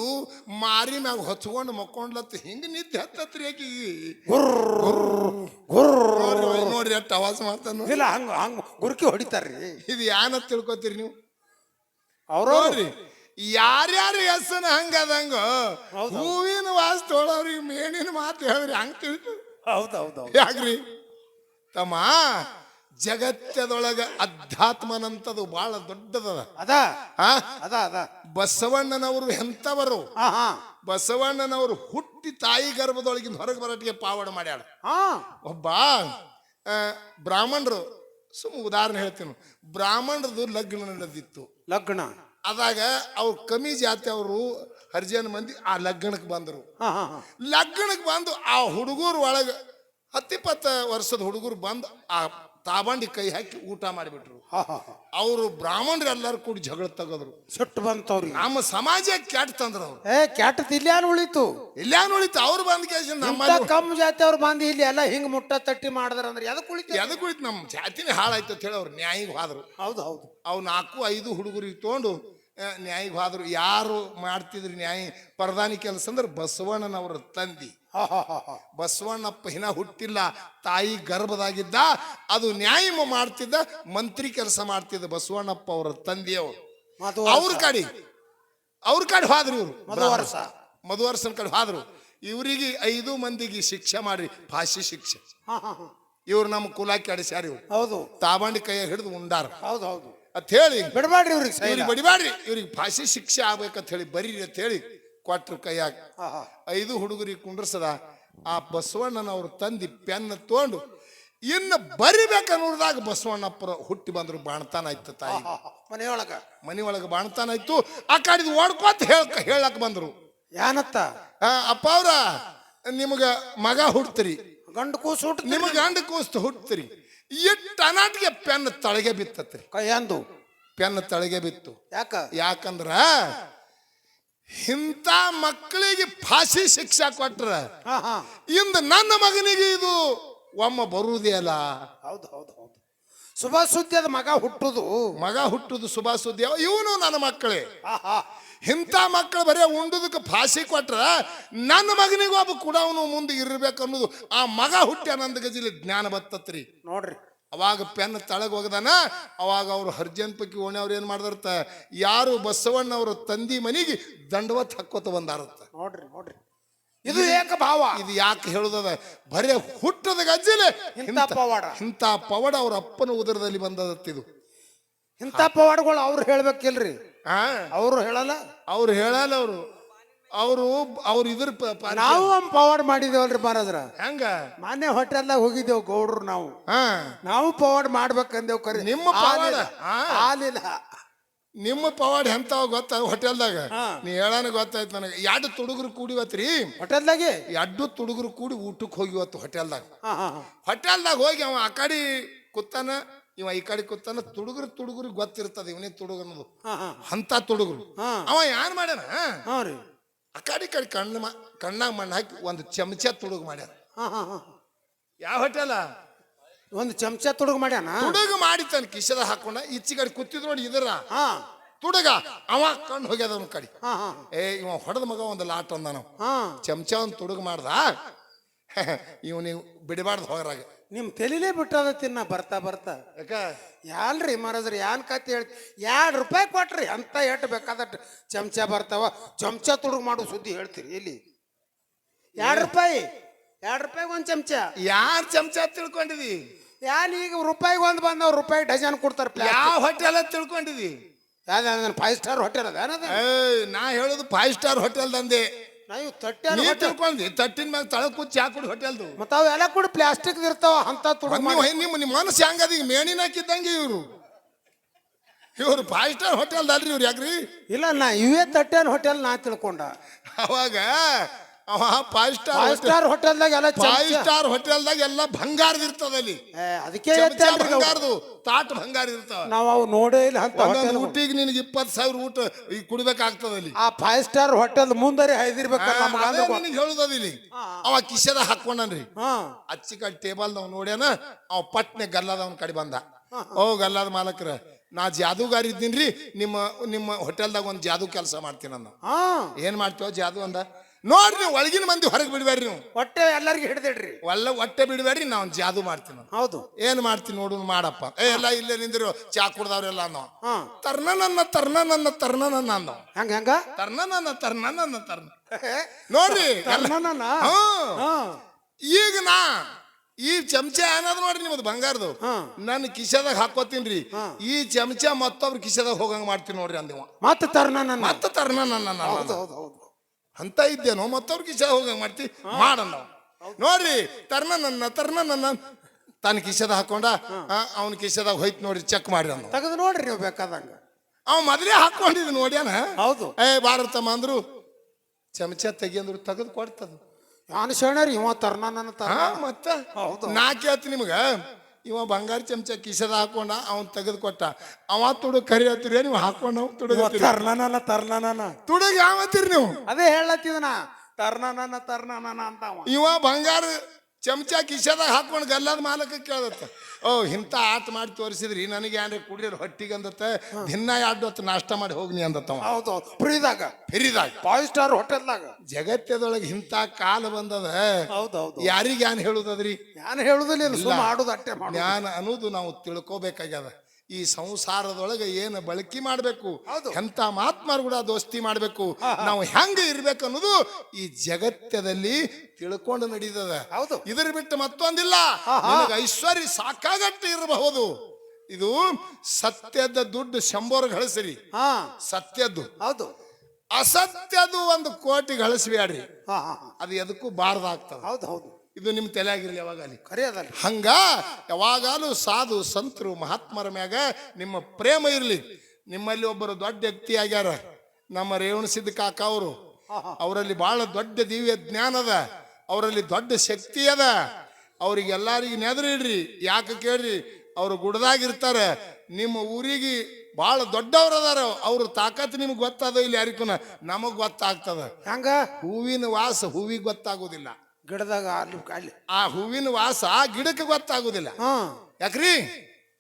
ಮಾರಿ ಮ್ಯಾಗ ಹೊಚ್ಕೊಂಡು ಮಕ್ಕೊಂಡ್ಲತ್ತ ಹಿಂಗ ನಿದ್ದೆ ಹತ್ತತ್ರಿ ಆಕಿ. ನೋಡ್ರಿ ನೋಡ್ರಿ ಅಟ್ಟ ಆವಾಜ್ ಮಾಡ್ತಾನ ಇಲ್ಲ ಹಂಗ ಹಂಗ ಗುರುಕಿ ಹೊಡಿತಾರ್ರಿ. ಇದು ಯಾನ ತಿಳ್ಕೊತೀರಿ ನೀವು? ಅವ್ರು ನೋಡ್ರಿ ಯಾರ್ಯಾರ ಹೆಸನ ಹಂಗದಂಗ ಹೂವಿನ ವಾಸ ತೊಳವ್ರಿಗೆ ಮೇಣಿನ ಮಾತು ಹೇಳ್ರಿ ಹಂಗ ತಿಳಿತು ಹೌದು ಹೌದು ಯಾಕ್ರಿ? ತಮ್ಮ ಜಗತ್ತದೊಳಗ ಅಧ್ಯಾತ್ಮನಂತದು ಬಹಳ ದೊಡ್ಡದದ. ಅದ? ಆ? ಅದ ಅದ. ಬಸವಣ್ಣನವರು ಹಾ ಹಾ. ಬಸವಣ್ಣನವರು ಹುಟ್ಟಿ ತಾಯಿ ಗರ್ಭದೊಳಗಿಂದ ಹೊರಗೆ ಬರಟಿಗೆ ಪಾವಡ ಮಾಡ್ಯಾಳ. ಹಾ. ಒಬ್ಬ ಆ, ಬ್ರಾಹ್ಮಣರು ಸುಮ್ಮ ಉದಾಹರಣೆ ಹೇಳ್ತೀನಿ ಬ್ರಾಹ್ಮಣರದು ಲಗ್ನ ನಡೆದಿತ್ತು. ಲಗ್ನ. ಅದಾಗ ಅವ್ರು ಕಮ್ಮಿ ಜಾತಿ ಅವರು ಹರಿಜನ ಮಂದಿ ಆ ಲಗ್ನಕ್ಕೆ ಬಂದರು. ಹಾ ಹಾ ಹಾ. ಲಗ್ನಕ್ಕೆ ಬಂದು ಆ ಹುಡುಗರು ಒಳಗೆ ಹತ್ತಿಪ್ಪತ್ತು ವರ್ಷದ ಹುಡುಗರು ಬಂದು ಆ ತಾಬಂಡಿ ಕೈ ಹಾಕಿ ಊಟ ಮಾಡಿಬಿಟ್ರು. ಅವರು ಬ್ರಾಹ್ಮಣರು ಎಲ್ಲರೂ ಕೂಡಿ ಜಗಳ ತಗದ್ರು. ಸಿಟ್ಟು ಬಂತವ್ರಿ ನಮ್ಮ ಸಮಾಜ ಕೆಟ್ಟ ತಂದ್ರ ಅವ್ರು. ಏ ಕೆಟ್ಟದ ಇಲ್ಯಾನ್ ಉಳಿತು? ಇಲ್ಲ ಉಳಿತು ಅವ್ರು ಬಂದ ಕೇಸ ನಮ್ಮ ಇಂಥ ಕಮ್ಮಿ ಜಾತಿ ಅವ್ರು ಬಂದು ಇಲ್ಲಿ ಎಲ್ಲ ಹಿಂಗ್ ಮುಟ್ಟ ತಟ್ಟಿ ಮಾಡಿದ್ರ ಅಂದ್ರೆ ಎದಕ್ ಉಳಿತು? ಎದಕ್ಕೆ ಉಳಿತು? ನಮ್ಮ ಜಾತಿನೇ ಹಾಳಾಯ್ತು ಅಂತ ಹೇಳಿ ಅವ್ರು ನ್ಯಾಯಿಗೆ ಹೋದ್ರು. ಹೌದು ಹೌದು. ಅವು ನಾಲ್ಕು ಐದು ಹುಡುಗರಿಗೆ ತೊಗೊಂಡು ನ್ಯಾಯಿಗೆ ಹೋದ್ರು. ಯಾರು ಮಾಡ್ತಿದ್ರು ನ್ಯಾಯ ಪ್ರಧಾನಿ ಕೆಲಸ ಅಂದ್ರೆ ಬಸವಣ್ಣನವರ ತಂದಿ. ಬಸವಣ್ಣಪ್ಪ ಹಿನ ಹುಟ್ಟಿಲ್ಲ ತಾಯಿ ಗರ್ಭದಾಗಿದ್ದ ಅದು ನ್ಯಾಯ ಮಾಡ್ತಿದ್ದ ಮಂತ್ರಿ ಕೆಲಸ ಮಾಡ್ತಿದ್ದ ಬಸವಣ್ಣಪ್ಪ ಅವರ ತಂದೆಯವರು. ಅವ್ರ ಕಡೆ ಅವ್ರ ಕಡೆ ಹೋದ್ರು ಇವರು ಮಧುವರ್ಷ. ಮಧುವರ್ಷನ್ ಕಡೆ ಹೋದ್ರು. ಇವರಿಗೆ ಐದು ಮಂದಿಗೆ ಶಿಕ್ಷೆ ಮಾಡ್ರಿ ಫಾಶಿ ಶಿಕ್ಷೆ. ಇವ್ರು ನಮ್ಮ ಕುಲಾಕಿ ಅಡಿಸ್ಯಾರ ಇವ್ರು. ಹೌದು. ತಾಬಂಡಿ ಕೈಯಾಗ ಹಿಡಿದು ಉಂಡಾರ. ಹೌದು ಹೌದು. ಅಂತ ಹೇಳಿ. ಬಿಡಬೇಡ್ರಿ ಇವ್ರಿಗೆ ಇವ್ರಿಗೆ ಬಡಿಬ್ಯಾಡ್ರಿ ಇವ್ರಿಗೆ ಭಾಷೆ ಶಿಕ್ಷೆ ಆಗ್ಬೇಕಂತ ಹೇಳಿ ಬರೀರಿ ಅಂತ ಹೇಳಿ ಕೊಟ್ರು ಕೈಯಾಗ ಐದು ಹುಡುಗರಿಗೆ ಕುಂಡ್ರಸದ ಆ ಬಸವಣ್ಣನ ಅವ್ರು ತಂದಿ ಪೆನ್ ತಗೊಂಡು ಇನ್ನು ಬರಿಬೇಕನ್ನೋದಾಗ ಬಸವಣ್ಣಪ್ಪರ ಹುಟ್ಟಿ ಬಂದ್ರು ಬಾಣ್ತಾನ ಆಯ್ತು ತಾಯಿ. ಮನೆಯೊಳಗ. ಮನೆಯೊಳಗ ಬಾಣ್ತಾನ ಆಯ್ತು. ಆ ಕಾಡಿದ ಓಡ್ಕೊತ ಹೇಳ್ಕ ಹೇಳಕ್ ಬಂದ್ರು. ಏನತ್ತ ಅಪ್ಪ ಅವ್ರ ನಿಮಗ ಮಗ ಹುಟ್ಟತ್ರಿ ಗಂಡು ಕೂಸು ಹುಟ್ಟ ನಿಮಗ ಗಂಡ ಕೂಸ್ತು ಹುಡ್ತೀರಿ ಇಟ್ಟು ಅನಾಟಿಗೆ ಪೆನ್ ತಳಗೆ ಬಿತ್ತತ್ರಿ ಕೈಯಂದು ಪೆನ್ ತಳಗೆ ಬಿತ್ತು. ಯಾಕ? ಯಾಕಂದ್ರ ಇಂಥ ಮಕ್ಕಳಿಗೆ ಫಾಸಿ ಶಿಕ್ಷೆ ಕೊಟ್ರ ಇಂದ ನನ್ನ ಮಗನಿಗೆ ಇದು ಒಮ್ಮ ಬರುವುದೇ ಅಲ್ಲ. ಹೌದು ಹೌದು ಹೌದು. ಶುಭ ಸುದ್ದಿ ಅದ ಮಗ ಹುಟ್ಟುದು. ಮಗ ಹುಟ್ಟುದು ಶುಭ ಸುದ್ದಿ ಇವನು ನನ್ನ ಮಕ್ಕಳೇ. ಇಂಥ ಮಕ್ಕಳು ಬರೀ ಉಂಡುದಕ್ಕೆ ಫಾಸಿ ಕೊಟ್ರ ನನ್ನ ಮಗನಿಗೂ ಒಬ್ಬ ಕೂಡ ಅವನು ಮುಂದೆ ಇರ್ಬೇಕು ಅನ್ನೋದು. ಆ ಮಗ ಹುಟ್ಟಿ ಆನಂದ ಗಜಿಲಿ ಜ್ಞಾನ ಬತ್ತತ್ರಿ. ನೋಡ್ರಿ. ಅವಾಗ ಪೆನ್ ತಳಗ ಹೋಗದಾನ ಅವಾಗ ಅವರು ಹರ್ಜನ್ ಪಕ್ಕಿ ಓಣೆ ಅವ್ರು ಏನು ಮಾಡ್ದಾರತ್ತ? ಯಾರು ಬಸವಣ್ಣವ್ರ ತಂದಿ ಮನಿಗೆ ದಂಡವತ್ ಹಾಕೋತ ಬಂದಾರತ್ತ. ನೋಡ್ರಿ ನೋಡ್ರಿ. ಇದು ಏಕ ಭಾವ. ಇದು ಯಾಕೆ ಹೇಳುದದ? ಬರೇ ಹುಟ್ಟದ ಗಜ್ಜಲೆ. ಇಂಥ ಪವಾಡ. ಇಂಥ ಪವಾಡ ಅವ್ರ ಅಪ್ಪನ ಉದರದಲ್ಲಿ ಬಂದದತ್ತಿದು. ಇಂಥ ಪವಾಡಗಳು ಅವ್ರು ಹೇಳ್ಬೇಕಿಲ್ರಿ. ಆ? ಅವರು ಹೇಳಲ್ಲ. ಅವ್ರು ಹೇಳಲ್ಲ ಅವರು. ಅವರು ಅವ್ರು ಇದ್ರ ಪ- ಪ- ನಾವು ಒಂದು ಪವಾಡ ಮಾಡಿದೇವಲ್ರಿ ಮಹಾರಾಜ್ರ. ಹೆಂಗ? ಮಾನ್ಯ ಹೋಟೆಲ್ದಾಗ ಹೋಗಿದ್ದೇವು ಗೌಡ್ರು ನಾವು. ಹಾ. ನಾವು ಪವಾಡ ಮಾಡ್ಬೇಕಂದೇವ್ ಕರೆ. ನಿಮ್ಮ ಪವಾಡ? ಆ. ಆಲಿಲ್ಲ ನಿಮ್ಮ ಪವಾಡ್ ಎಂತಾವ ಗೊತ್ತ ಹೋಟೆಲ್ದಾಗ? ಹಾ. ನೀ ಹೇಳಾನ ಗೊತ್ತಾಯ್ತು ನನಗೆ. ಎರಡು ತುಡುಗರು ಕೂಡಿವತ್ರಿ ಹೋಟೆಲ್ದಾಗೆ? ಎರಡು ತುಡುಗರು ಕೂಡಿ ಊಟಕ್ಕೆ ಹೋಗಿವತ್ತು ಹೋಟೆಲ್ದಾಗ. ಹಾ ಹಾ ಹಾ. ಹೋಟೆಲ್ದಾಗ ಹೋಗಿ ಅವ ಆ ಕಡೆ ಕುತ್ತಾನ ಇವ ಈ ಕಡೆ ಕೂತಾನ ತುಡುಗರು ತುಡುಗರು ಗೊತ್ತಿರ್ತದ ಇವನೇ ತುಡುಗ ಅನ್ನೋದು. ಹಾ ಹಾ. ಅಂತ ತುಡುಗರು. ಹಾ. ಅವ ಏನ್ ಮಾಡ್ಯಾನ? ಹಾ ರೀ. ಆ ಕಡೆ ಈ ಕಡೆ ಕಣ್ಣು ಮಾ ಕಣ್ಣಾಗ ಮಣ್ಣು ಹಾಕಿ ಒಂದು ಚಮಚ ತುಡುಗು ಮಾಡ್ಯಾರ ಹಾ ಹಾ ಹಾ. ಯಾವ ಹೋಟೆಲ? ಒಂದು ಚಮಚ ತುಡುಗ ಮಾಡ್ಯಾನ? ತುಡುಗು ಮಾಡಿ ತನ್ನ ಕಿಶದ ಹಾಕೊಂಡ. ಈಚಿಗಡೆ ಕುತ್ತಿದ್ರು ಕೂತಿದ್ ನೋಡಿ ಇದರ. ಹಾ. ತುಡುಗ ಅವ ಕಣ್ಣು ಹೋಗ್ಯದ ಅವ್ನ ಕಡೆ. ಹಾ ಹಾ. ಏ ಇವ ಹೊಡೆದ ಮಗ ಒಂದು ಲಾಟ್ ಅಂದ ನಾವು ಹಾ. ಚಮಚ ಒಂದು ತುಡುಗು ಮಾಡ್ದ. ಇವ್ ನೀವು ಬಿಡಬಾರ್ದು ಹೋಗ್ರಾಗ ನಿಮ್ ತಲೆಲೇ ಬಿಟ್ಟದ ತಿನ್ನ ಬರ್ತಾ ಬರ್ತಾ. ಯಾಕ? ಯಾಲ್ರಿ ಮಹಾರಾಜ್ರಿ ಯಾನ್ ಕತೆ ಹೇಳಿ ಎರಡು ರೂಪಾಯಿ ಕೊಟ್ರಿ ಅಂತ ಎಟ್ ಬೇಕಾದಟ್ಟು ಚಮಚ ಬರ್ತಾವ. ಚಮಚ ತುಡುಗ್ ಮಾಡೋ ಸುದ್ದಿ ಹೇಳ್ತೀರಿ ಇಲ್ಲಿ ಎರಡು ರೂಪಾಯಿ? ಎರಡು ರೂಪಾಯಿಗೆ ಒಂದು ಚಮಚ. ಯಾರ್ ಚಮಚ ತಿಳ್ಕೊಂಡಿದಿ? ಯಾನ್ ಈಗ ರೂಪಾಯಿಗೆ ಒಂದು ಬಂದವ್ ರೂಪಾಯಿ ಡಜನ್ ಕೊಡ್ತಾರೆ ಯಾವ ಹೋಟೆಲ್ ತಿಳ್ಕೊಂಡಿದಿ? ಯಾವ್ದು ಫೈವ್ ಸ್ಟಾರ್ ಹೋಟೆಲ್ ಅದ ಏನದ ಏಯ್ ನಾ ಹೇಳೋದು ಫೈವ್ ಸ್ಟಾರ್ ಹೋಟೆಲ್ ದಂದೆ. ನಾವು ತಟ್ಟೆ ನೀ ತಿಳ್ಕೊಂಡಿ ತಟ್ಟಿನ ಮ್ಯಾಗ ತಳಕ್ ಕೂತ್ ಚಾ ಕುಡಿ ಹೋಟೆಲ್ದು ಮತ್ತ ಅವೆಲ್ಲ ಕೂಡ ಪ್ಲಾಸ್ಟಿಕ್ ಇರ್ತಾವ ಅಂತ ನೀವು ನಿಮ್ಮ ನಿಮ್ಮ ಮನಸ್ಸು ಹೆಂಗದ? ಈಗ ಮೇಣಿನ ಹಾಕಿದ್ದಂಗೆ ಇವರು. ಇವರು ಫೈವ್ ಸ್ಟಾರ್ ಹೋಟೆಲ್ ಅಲ್ರಿ ಇವ್ರು ಯಾಕ್ರಿ? ಇಲ್ಲ ನಾ ಇವೇ ತಟ್ಟೆನ ಹೋಟೆಲ್ ನಾ ತಿಳ್ಕೊಂಡ. ಅವಾಗ ಅವ ಫೈವ್ ಸ್ಟಾರ್ ಫೈವ್ ಸ್ಟಾರ್ ಹೋಟೆಲ್ದಾಗ ಎಲ್ಲ ಫೈವ್ ಸ್ಟಾರ್ ಹೋಟೆಲ್ದಾಗ ಎಲ್ಲ ಬಂಗಾರದ ಇರ್ತದ ಅಲ್ಲಿ. ಅದಕ್ಕೆ. ಬಂಗಾರದು ತಾಟ್ ಬಂಗಾರ ಇರ್ತಾವ. ನಾವು ಅವು ನೋಡೇ ಇಲ್ಲ ಅಂತ ಊಟಿಗೆ ನಿನಗೆ ಇಪ್ಪತ್ತು ಸಾವಿರ ಊಟ ಈಗ ಕುಡ್ಬೇಕಾಗ್ತದ ಅಲ್ಲಿ. ಆ ಫೈವ್ ಸ್ಟಾರ್ ಹೋಟೆಲ್ ಮುಂದರಿ ಹೈದಿರ್ಬೇಕಲ್ಲ ನಿನಗೆ ಹೇಳುದದ ಇಲ್ಲಿ. ಅವ ಕಿಶದ ಹಾಕೊಂಡನ್ರಿ. ಹಾ. ಅಚ್ಚಿ ಕಡೆ ಟೇಬಲ್ ನಾವು ನೋಡ್ಯಾನ ಅವ ಪಟ್ನೆ ಗಲ್ಲದ ಅವನ ಕಡೆ ಬಂದ. ಓ ಗಲ್ಲದ ಮಾಲಕ್ರ ನಾ ಜಾದೂಗಾರ ಇದ್ದೀನ್ರಿ ನಿಮ್ಮ ನಿಮ್ಮ ಹೋಟೆಲ್ದಾಗ ಒಂದು ಜಾದೂ ಕೆಲಸ ಮಾಡ್ತೀನಿ ನಾನು ಹಾ. ಏನ್ ಮಾಡ್ತೇವ ಜಾದೂ ಅಂದ. ನೋಡ್ರಿ ಒಳಗಿನ ಮಂದಿ ಹೊರಗೆ ಬಿಡಬೇಡ್ರಿ ನೀವು. ಹೊಟ್ಟೆ ಎಲ್ಲರಿಗೂ ಹಿಡಿದಿಡ್ರಿ. ಒಲ್ಲ ಹೊಟ್ಟೆ ಬಿಡ್ಬೇಡ್ರಿ ನಾವು ಜಾದು ಮಾಡ್ತೀನಿ. ಹೌದು. ಏನ್ ಮಾಡ್ತೀನಿ ನೋಡು ಮಾಡಪ್ಪ. ಏ ಎಲ್ಲ ಇಲ್ಲೇ ನಿಂದ್ರು ಚಾ ಕುಡ್ದವ್ರೆಲ್ಲ ಅನ್ನೋ ಹಾ. ತರ್ನ ನನ್ನ ತರ್ನ ನನ್ನ ತರ್ನ ನನ್ನ ಅಂದ ಹೆಂಗ ಹೆಂಗ? ತರ್ನ ನನ್ನ ತರ್ನ ನನ್ನ ತರ್ನ ನೋಡ್ರಿ ತರ್ನ ಕರ್ಣನನ? ಹಾ. ಹಾ. ಈಗ ನಾ ಈ ಚಮಚ ಏನಾದ್ರು ನೋಡ್ರಿ ನಿಮ್ದು ಬಂಗಾರದು. ನನ್ನ ಕಿಶದಾಗ ರೀ ಈ ಚಮಚ ಮತ್ತೊಬ್ರು ಕಿಶದಾಗ ಹೋಗಂಗ್ ಮಾಡ್ತೀನಿ ನೋಡ್ರಿ ಅಂದಿವ. ಮತ್ತೆ ತರ್ನ ನನ್ನ ಮತ್ತೆ ತರ್ನ ನನ್ನ ಹೌದು ಹೌದು ಹೌದು. ಅಂತ ಇದ್ದೇನೋ ಮತ್ತವ್ರಿಗೆ ಕಿಶ ಹೋಗ ಮಾಡ್ತಿ? ಮಾಡಲ್ಲ ನೋಡ್ರಿ ತರ್ನ ನನ್ನ ತರ್ನ ನನ್ನ ತನ್ನ ಕಿಶದ ಹಾಕೊಂಡ? ಅವನ ಕಿಶದಾಗ ಹೋಯ್ತು ನೋಡ್ರಿ ಚೆಕ್ ಮಾಡಿ ಅಂದ ತೆಗೆದು ನೋಡ್ರಿ ನೀವು ಬೇಕಾದಂಗ. ಅವ ಮೊದಲೇ ಹಾಕೊಂಡಿದ್ ನೋಡ್ಯಾನ ಹೌದು. ಏ ಭಾರತಮ್ಮ ಅಂದ್ರು ಚಮಚ ತೆಗಿಯಂದ್ರು ತೆಗೆದು ಕೊಡ್ತದ. ನಾನು ಶರಣರಿ ಇವ ತರ್ನ. ನನ್ನ ತರ ಮತ್ತ? ಹೌದು. ನಾ ಕೇಳ್ತೀನಿ ನಿಮ್ಗ. ಇವ ಬಂಗಾರ ಚಮಚ ಕಿಸದ ಹಾಕೊಂಡ ಅವನ್ ತೆಗೆದು ಕೊಟ್ಟ ಅವ ತುಡುಗ್ ಕರಿ ಹತ್ತಿರಿ ನೀವು ಹಾಕೊಂಡ ಅವ್ ತುಡುಗ ಹತ್ತಿರಿ. ತರ್ನ ತುಡುಗ ತರ್ನ ಯಾವ ಹತ್ತಿರಿ ನೀವು? ಅದೇ ಹೇಳತ್ತಿದನ ತರ್ನನ ತರ್ನನ ತರ್ನ ಅಂತ ಅವ. ಇವ ಬಂಗಾರ ಚಮಚ ಕಿಶದಾಗ ಹಾಕೊಂಡು ಗಲ್ಲದ ಮಾಲಕ ಕೇಳದತ್ತ. ಓ ಇಂಥ ಆಟ ಮಾಡಿ ತೋರಿಸಿದ್ರಿ ನನಗೆ ಏನ್ರಿ ಕುಡಿಯೋರು ಹೊಟ್ಟಿಗೆ ಅಂದತ್ತ? ದಿನ ಎರಡು ಹೊತ್ತು ನಾಷ್ಟ ಮಾಡಿ ಹೋಗ್ನಿ ಅಂದತ್ತವ ಹೌದು ಹೌದು. ಫ್ರೀದಾಗ. ಫಿರಿದಾಗ. ಫೈವ್ ಸ್ಟಾರ್ ಹೋಟೆಲ್ದಾಗ ಜಗತ್ತದೊಳಗೆ ಇಂಥ ಕಾಲ ಬಂದದ? ಹೌದು ಹೌದು ಯಾರಿಗೆ ಏನ್ ಹೇಳುದದ್ರಿ? ನಾನು ಹೇಳುದಿಲ್ಲ ಸುಮ್ಮ ಅಟ್ಟೆ ಜ್ಞಾನ ಅನ್ನೋದು ನಾವು ತಿಳ್ಕೋಬೇಕಾಗ್ಯದ. ಈ ಸಂಸಾರದೊಳಗೆ ಏನು ಬಳಕೆ ಮಾಡಬೇಕು. ಎಂತ ಮಹಾತ್ಮರು ಕೂಡ ದೋಸ್ತಿ ಮಾಡಬೇಕು. ನಾವು ಹೆಂಗ ಇರ್ಬೇಕು ಅನ್ನೋದು ಈ ಜಗತ್ತದಲ್ಲಿ ತಿಳ್ಕೊಂಡು ನಡೀತದ ಹೌದು. ಇದ್ರ ಬಿಟ್ಟು ಮತ್ತೊಂದಿಲ್ಲ. ಐಶ್ವರ್ಯ ಸಾಕಾಗಟ್ಟು ಇರಬಹುದು. ಇದು ಸತ್ಯದ ದುಡ್ಡು ಶಂಬೋರ್ ಗಳಿಸ್ರಿ. ಹಾ. ಸತ್ಯದ್ದು. ಹೌದು. ಅಸತ್ಯದು ಒಂದು ಕೋಟಿ ಗಳಿಸ್ಬೇಡ್ರಿ. ಅದು ಎದಕ್ಕೂ ಬಾರದಾಗ್ತದೆ. ಹೌದು ಹೌದು. ಇದು ನಿಮ್ ತಲೆಯಾಗಿರಲಿ ಯಾವಾಗ ಅಲ್ಲಿ? ಖರೆ ಅದಲ್ಲ ಹಂಗ ಯಾವಾಗಲೂ ಸಾಧು ಸಂತರು ಮಹಾತ್ಮರ ಮ್ಯಾಗ ನಿಮ್ಮ ಪ್ರೇಮ ಇರಲಿ. ನಿಮ್ಮಲ್ಲಿ ಒಬ್ಬರು ದೊಡ್ಡ ವ್ಯಕ್ತಿ ಆಗ್ಯಾರ. ನಮ್ಮ ರೇವಣ ಸಿದ್ಧ ಕಾಕ ಅವರು. ಅವರಲ್ಲಿ ಬಹಳ ದೊಡ್ಡ ದಿವ್ಯ ಜ್ಞಾನ ಅದ. ಅವರಲ್ಲಿ ದೊಡ್ಡ ಶಕ್ತಿ ಅದ. ಅವ್ರಿಗೆ ಎಲ್ಲರಿಗೆ ನೆದರಿಡ್ರಿ ಯಾಕೆ ಕೇಳ್ರಿ? ಅವ್ರು ಗುಡ್ದಾಗಿರ್ತಾರೆ. ನಿಮ್ಮ ಊರಿಗೆ ಬಹಳ ದೊಡ್ಡವ್ರು ಅದಾರ. ಅವ್ರ ತಾಕತ್ ನಿಮ್ಗೆ ಗೊತ್ತದ ಇಲ್ಲಿ ಯಾರಿಗೂ ನಮಗ್ ಗೊತ್ತಾಗ್ತದ. ಹಂಗ? ಹೂವಿನ ವಾಸ ಹೂವಿಗೆ ಗೊತ್ತಾಗೋದಿಲ್ಲ. ಗಿಡದಾಗ ಅಲ್ಲಿ ಅಲ್ಲಿ ಆ ಹೂವಿನ ವಾಸ ಗಿಡಕ್ಕೆ ಗೊತ್ತಾಗುದಿಲ್ಲ. ಹಾ. ಯಾಕ್ರಿ?